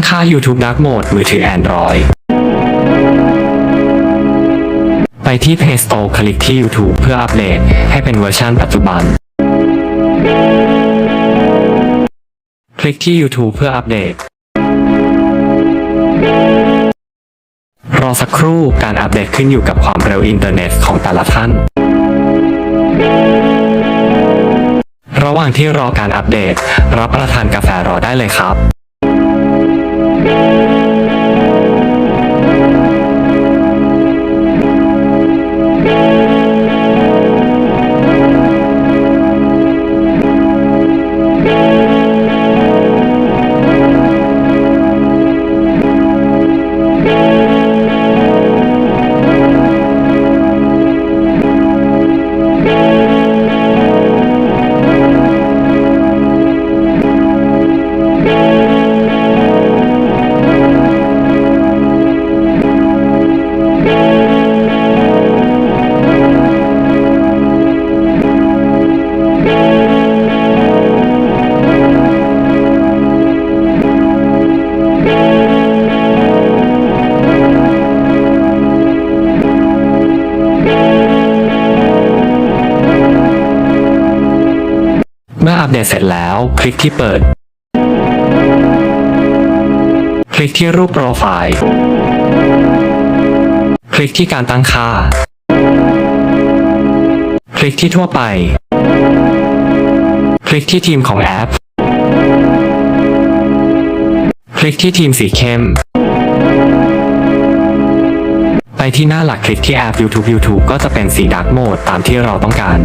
งค่า YouTube Dark Mode มือถือ Android ไปที่ Play Store คลิกที่ YouTube เพื่ออัปเดตให้เป็นเวอร์ชันปัจจุบัน คลิกที่ YouTube เพื่ออัปเดต รอสักครู่การอัปเดตขึ้นอยู่กับความเร็วอินเทอร์เน็ตของแต่ละท่าน ระหว่างที่รอการอัปเดต รับประทานกาแฟรอได้เลยครับ เมื่ออัปเดตเสร็จแล้วคลิกที่เปิด คลิกที่รูปโปรไฟล์ คลิกที่การตั้งค่า คลิกที่ทั่วไป คลิกที่ทีมของแอป คลิกที่ทีมสีเข้ม ไปที่หน้าหลักคลิกที่แอป YouTube YouTube ก็จะเป็นสี Dark Mode ตามที่เราต้องการ